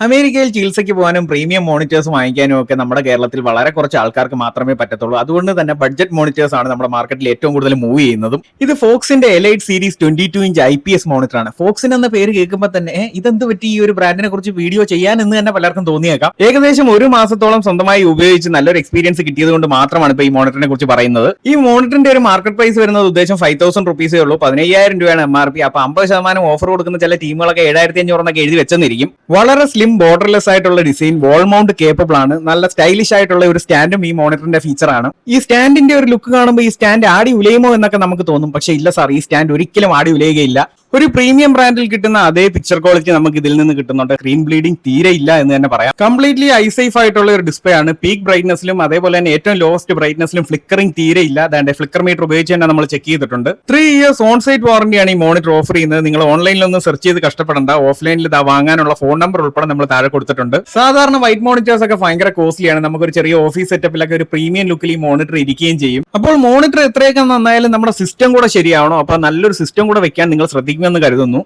അമേരിക്കയിൽ ചികിത്സയ്ക്ക് പോകാനും പ്രീമിയം മോണിറ്റേഴ്സ് വാങ്ങിക്കാനും ഒക്കെ നമ്മുടെ കേരളത്തിൽ വളരെ കുറച്ച് ആൾക്കാർക്ക് മാത്രമേ പറ്റത്തുള്ളൂ. അതുകൊണ്ട് തന്നെ ബഡ്ജറ്റ് മോണിറ്റേഴ്സ് ആണ് നമ്മുടെ മാർക്കറ്റിൽ ഏറ്റവും കൂടുതൽ മൂവ് ചെയ്യുന്നതും. ഇത് ഫോക്സിന്റെ elite series twenty two inch I P S monitor ആണ്. ഫോക്സിൻ എന്ന പേര് കേൾക്കുമ്പോൾ തന്നെ "ഏ, ഇതെന്ത് പറ്റി? ഈ ഒരു ബ്രാൻഡിനെ കുറിച്ച് വീഡിയോ ചെയ്യാൻ എന്ന് തന്നെ പലർക്കും തോന്നിയേക്കാം. ഏകദേശം ഒരു മാസത്തോളം സ്വന്തമായി ഉപയോഗിച്ച് നല്ലൊരു എക്സ്പീരിയൻസ് കിട്ടിയത് കൊണ്ട് മാത്രമാണ് ഇപ്പൊ ഈ മോണിറ്ററിനെ കുറിച്ച് പറയുന്നത്. ഈ മോണിറ്ററിന്റെ ഒരു മാർക്കറ്റ് പ്രൈസ് വരുന്നത് ഉദ്ദേശം ഫൈവ് തൗസൻഡ് റുപ്പീസേ ഉള്ളൂ. പതിനയ്യായിരം രൂപയാണ് എം ആർ പി അപ്പൊ അമ്പത് ശതമാനം ഓഫർ കൊടുക്കുന്ന ചില ടീമുകളൊക്കെ ഏഴായിരത്തി അഞ്ഞൂറെന്നൊക്കെ എഴുതി വെച്ചെന്നിരിക്കും. വളരെ സ്ലിം ബോർഡർലെസ് ആയിട്ടുള്ള ഡിസൈൻ വോൾ മൗണ്ട് കേപ്പബിൾ ആണ്. നല്ല സ്റ്റൈലിഷ് ആയിട്ടുള്ള ഒരു സ്റ്റാൻഡും ഈ മോണിറ്ററിന്റെ ഫീച്ചർ ആണ്. ഈ സ്റ്റാൻഡിന്റെ ഒരു ലുക്ക് കാണുമ്പോൾ ഈ സ്റ്റാൻഡ് ആടി ഉലയുമോ എന്നൊക്കെ നമുക്ക് തോന്നും. പക്ഷേ ഇല്ല സാർ ഈ സ്റ്റാൻഡ് ഒരിക്കലും ആടി ഉലയുകയില്ല. ഒരു പ്രീമിയം ബ്രാൻഡിൽ കിട്ടുന്ന അതേ പിക്ചർ ക്വാളിറ്റി നമുക്ക് ഇതിൽ നിന്ന് കിട്ടുന്നുണ്ട്. സ്ക്രീൻ ബ്ലീഡിംഗ് തീരെ ഇല്ല എന്ന് തന്നെ പറയാം. കംപ്ലീറ്റ്ലി ഐ സേഫ് ആയിട്ടുള്ള ഒരു ഡിസ്പ്ലേ ആണ്. പീക്ക് ബ്രൈറ്റ്നസിലും അതേപോലെ തന്നെ ഏറ്റവും ലോവസ്റ്റ് ബ്രൈറ്റ്നസിലും ഫ്ലിക്കറിംഗ് തീരെ ഇല്ല. അതാണ്ട് ഫ്ലിക്കർ മീറ്റർ ഉപയോഗിച്ച് തന്നെ നമ്മൾ ചെക്ക് ചെയ്തിട്ടുണ്ട്. ത്രീ ഇയേഴ്സ് ഓൺ സൈറ്റ് വാറന്റിയാണ് ഈ മോണിറ്റർ ഓഫർ ചെയ്യുന്നത്. നിങ്ങൾ ഓൺലൈനിലൊന്നും സെർച്ച് ചെയ്ത് കഷ്ടപ്പെടേണ്ട. ഓഫ്ലൈനിൽ ഇതാ വാങ്ങാനുള്ള ഫോൺ നമ്പർ ഉൾപ്പെടെ നമ്മൾ താഴെ കൊടുത്തിട്ടുണ്ട്. സാധാരണ വൈറ്റ് മോണിറ്റേഴ്സ് ഒക്കെ ഭയങ്കര കോസ്റ്റ്ലിയാണ് നമുക്കൊരു ചെറിയ ഓഫീസ് സെറ്റപ്പിലൊക്കെ ഒരു പ്രീമിയം ലുക്കിൽ ഈ മോണിറ്റർ ഇരിക്കുകയും ചെയ്യും. അപ്പോൾ മോണിറ്റർ എത്രയൊക്കെ നന്നായാലും നമ്മുടെ സിസ്റ്റം കൂടെ ശരിയാവണം. അപ്പൊ നല്ലൊരു സിസ്റ്റം കൂടെ വെക്കാൻ നിങ്ങൾ ശ്രദ്ധിക്കുമെന്ന് കരുതുന്നു.